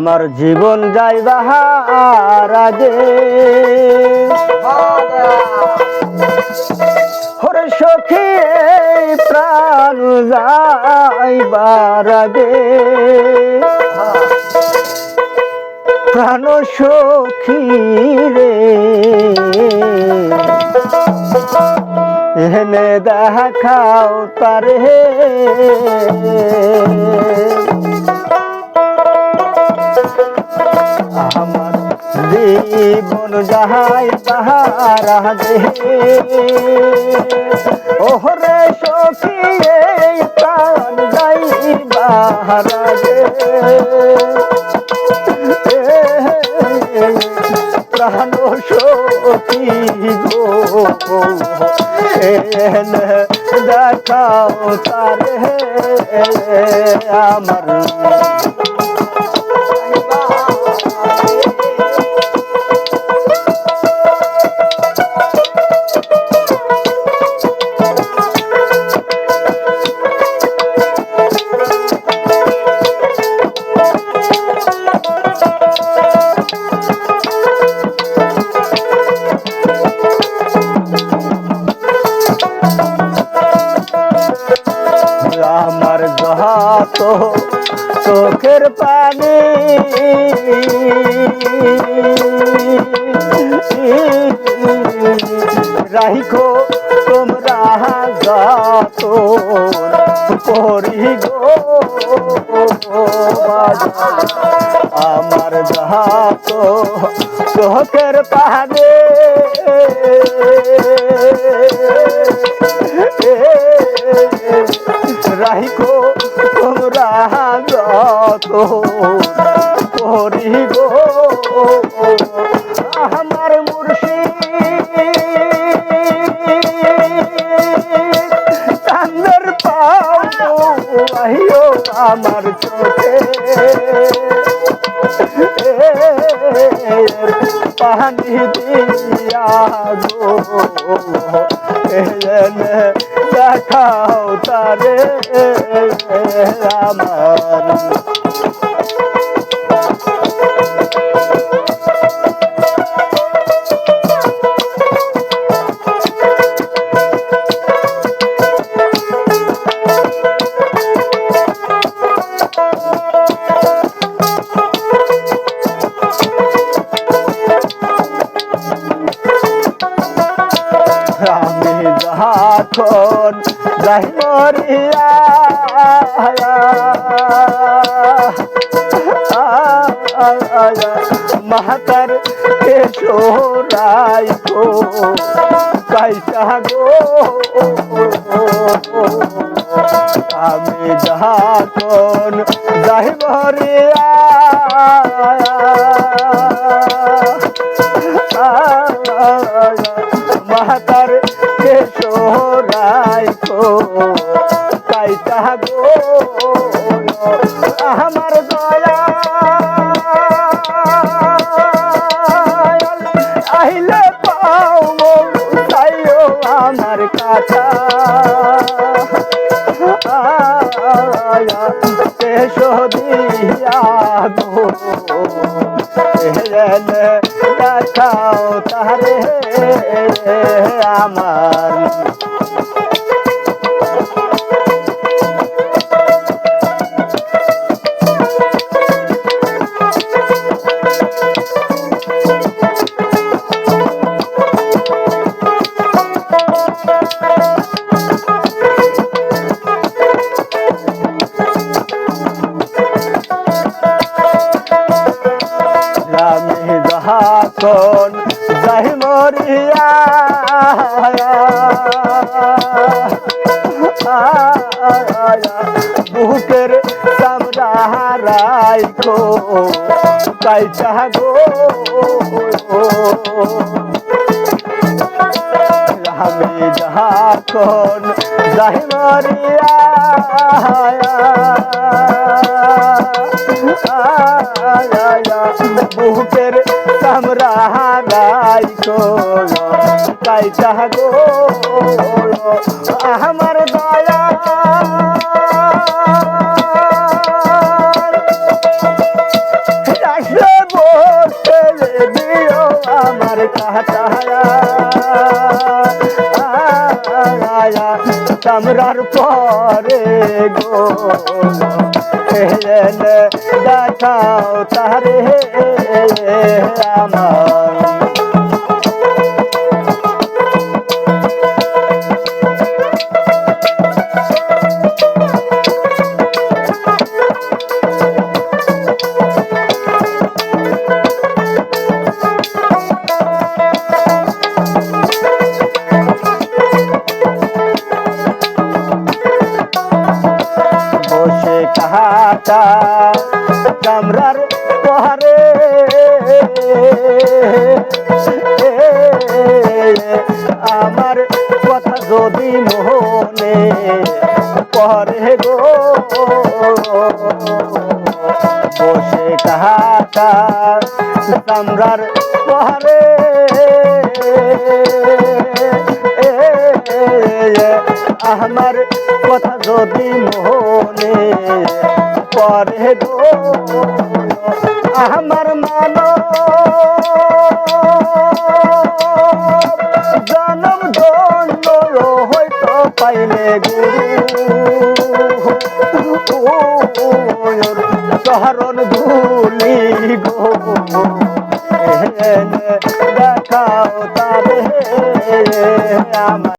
আমার জীবন যাই বাহারাজে। হরে সখী প্রাণ যাই বারাজে প্রাণ সখী রে। এনে দেখাও তারে। জীবন যাহাই তাহারা দে ওহরে সখী, এই প্রাণ যাই বাহারা প্রাণ সখী গো দেখাও তারে আমার। গহাত চোখের পানি। রাইখো তোমরা যত করি গো। আমার গহাত চোখের পানি। আমার চোখে। পানি দিয়া গো দেখাও তারে আমার। যখন যাই মরিয়া মাতার কেশোরাই গো কাইটা গো। আমি যখন যাই মরিয়া দিয়া গো এলেন দেখাও তারে আমার রাইখো কাইটা গো আমি যখন যাই মরিয়া বুকের চামড়া রাইখো কাইটা গো আমার দয়া তামরার পরে গো দেখাও তারে আমার। কাটা কামরার পহারে আমার কথা যদি মনে পরে গো, বসে কাটা কামরার পহারে আমার কথা যদি মনে পরে গো আমার মানো জনম ধন্য হয়তো পাইলে গুরু।